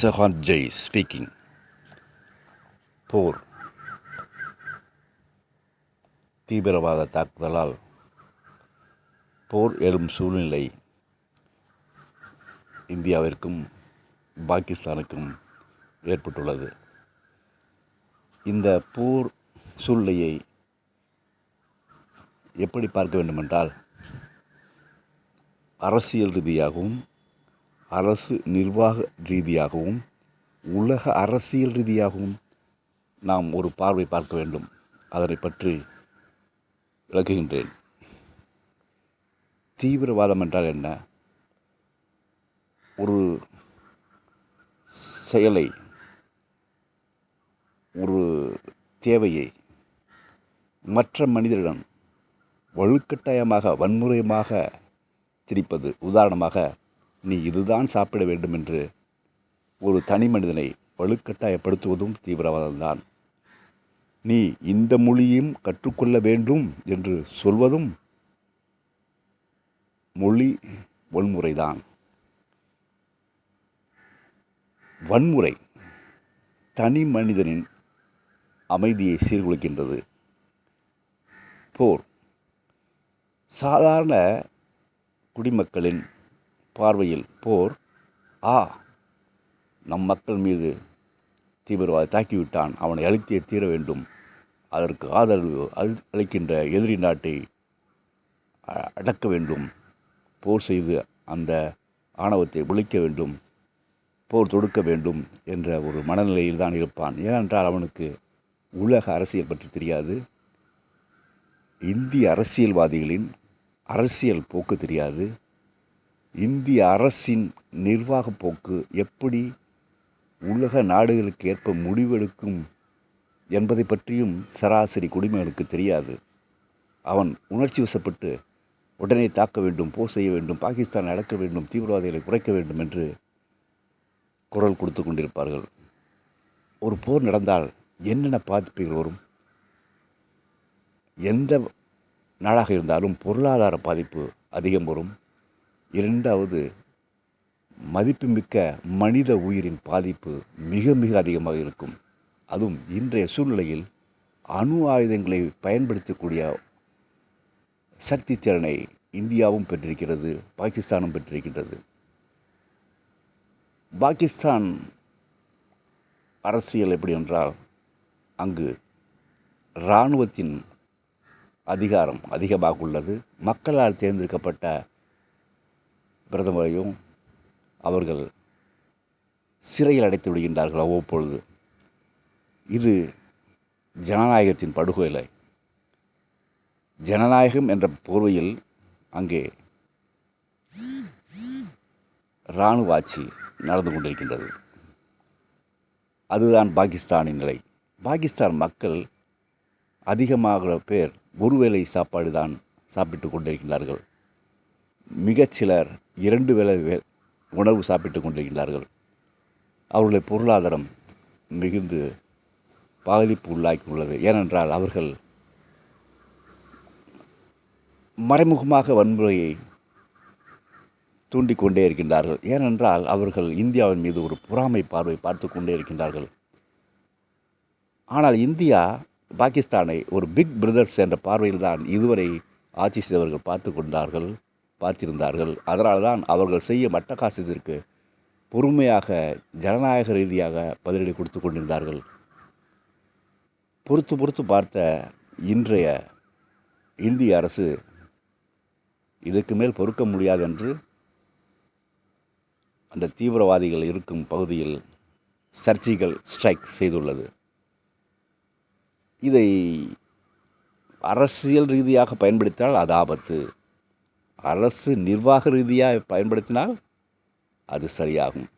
Shehan Jai speaking போர் தீவிரவாத தாக்குதலால் போர் எழும் சூழ்நிலை இந்தியாவிற்கும் பாகிஸ்தானுக்கும் ஏற்பட்டுள்ளது. இந்த போர் சூழ்நிலையை எப்படி பார்க்க வேண்டுமென்றால் அரசியல் ரீதியாகவும் அரசு நிர்வாக ரீதியாகவும் உலக அரசியல் ரீதியாகவும் நாம் ஒரு பார்வை பார்க்க வேண்டும். அதனை பற்றி விளக்குகின்றேன். தீவிரவாதம் என்றால் என்ன? ஒரு செயலை ஒரு தேவையை மற்ற மனிதரிடம் வலுக்கட்டாயமாக வன்முறையமாக திரிப்பது உதாரணமாக நீ இதுதான் சாப்பிட வேண்டும் என்று ஒரு தனி மனிதனை வலுக்கட்டாயப்படுத்துவதும் தீவிரவாதம்தான். நீ இந்த மொழியும் கற்றுக்கொள்ள வேண்டும் என்று சொல்வதும் மொழி வன்முறைதான். வன்முறை தனி மனிதனின் அமைதியை சீர்குலைக்கின்றது. போர். சாதாரண குடிமக்களின் பார்வையில் போர். ஆ நம் மக்கள் மீது தீவிரவாதி தாக்கிவிட்டான். அவனை அழித்தே தீர வேண்டும். அதற்கு ஆதரவு அளிக்கின்ற எதிரி நாட்டை அ- அடக்க வேண்டும். போர் செய்து அந்த ஆணவத்தை ஒழிக்க வேண்டும். போர் தொடுக்க வேண்டும் என்ற ஒரு மனநிலையில் தான் இருப்பான். ஏனென்றால் அவனுக்கு உலக அரசியல் பற்றி தெரியாது. இந்திய அரசியல்வாதிகளின் அரசியல் போக்கு தெரியாது. இந்திய அரசின் நிர்வாக போக்கு எப்படி உலக நாடுகளுக்கு ஏற்ப முடிவெடுக்கும் என்பதை பற்றியும் சராசரி குடிமகனுக்கு தெரியாது. அவன் உணர்ச்சி வசப்பட்டு உடனே தாக்க வேண்டும் போர் செய்ய வேண்டும் பாகிஸ்தான் அடக்க வேண்டும் தீவிரவாதிகளை குறைக்க வேண்டும் என்று குரல் கொடுத்து கொண்டிருப்பார்கள். ஒரு போர் நடந்தால் என்னென்ன பாதிப்புகள் வரும்? எந்த நாடாக இருந்தாலும் பொருளாதார பாதிப்பு அதிகம் வரும். இரண்டாவது மதிப்புமிக்க மனித உயிரின் பாதிப்பு மிக மிக அதிகமாக இருக்கும். அதுவும் இன்றைய சூழ்நிலையில் அணு ஆயுதங்களை பயன்படுத்தக்கூடிய சக்தி திறனை இந்தியாவும் பெற்றிருக்கிறது பாகிஸ்தானும் பெற்றிருக்கின்றது. பாகிஸ்தான் அரசியல் எப்படி என்றால் அங்கு இராணுவத்தின் அதிகாரம் அதிகமாக உள்ளது. மக்களால் தேர்ந்தெடுக்கப்பட்ட பிரதமரையும் அவர்கள் சிறையில் அடைத்து விடுகின்றார்கள் அவ்வப்பொழுது. இது ஜனநாயகத்தின் படுகொலை. ஜனநாயகம் என்ற போர்வையில் அங்கே இராணுவ ஆட்சி நடந்து கொண்டிருக்கின்றது. அதுதான் பாகிஸ்தானின் நிலை. பாகிஸ்தான் மக்கள் அதிகமாக பேர் ஒருவேளை சாப்பாடு தான் சாப்பிட்டு கொண்டிருக்கின்றார்கள். மிகச்சிலர் இரண்டு வேளை வே- உணவு சாப்பிட்டு கொண்டிருக்கின்றார்கள். அவர்களுடைய பொருளாதாரம் மிகுந்து பாதிப்பு உள்ளாக்கி உள்ளது ஏனென்றால் அவர்கள் மறைமுகமாக வன்முறையை தூண்டிக்கொண்டே இருக்கின்றார்கள். ஏனென்றால் அவர்கள் இந்தியாவின் மீது ஒரு பொறாமை பார்வை பார்த்து கொண்டே இருக்கின்றார்கள். ஆனால் இந்தியா பாகிஸ்தானை ஒரு பிக் பிரதர்ஸ் என்ற பார்வையில் தான் இதுவரை ஆட்சி செய்தவர்கள் பார்த்து கொண்டார்கள். பார்த்திருந்தார்கள். அதனால் தான் அவர்கள் செய்யும் அட்டகாசத்திற்கு பொறுமையாக ஜனநாயக ரீதியாக பதிலடி கொடுத்து கொண்டிருந்தார்கள். பொறுத்து பொறுத்து பார்த்த இன்றைய இந்திய அரசு இதுக்கு மேல் பொறுக்க முடியாது என்று அந்த தீவிரவாதிகள் இருக்கும் பகுதியில் சர்ஜிக்கல் ஸ்ட்ரைக் செய்துள்ளது. இதை அரசியல் ரீதியாக பயன்படுத்தினால் அது ஆபத்து. அரசு நிர்வாக ரீதியாக பயன்படுத்தினால் அது சரியாகும்.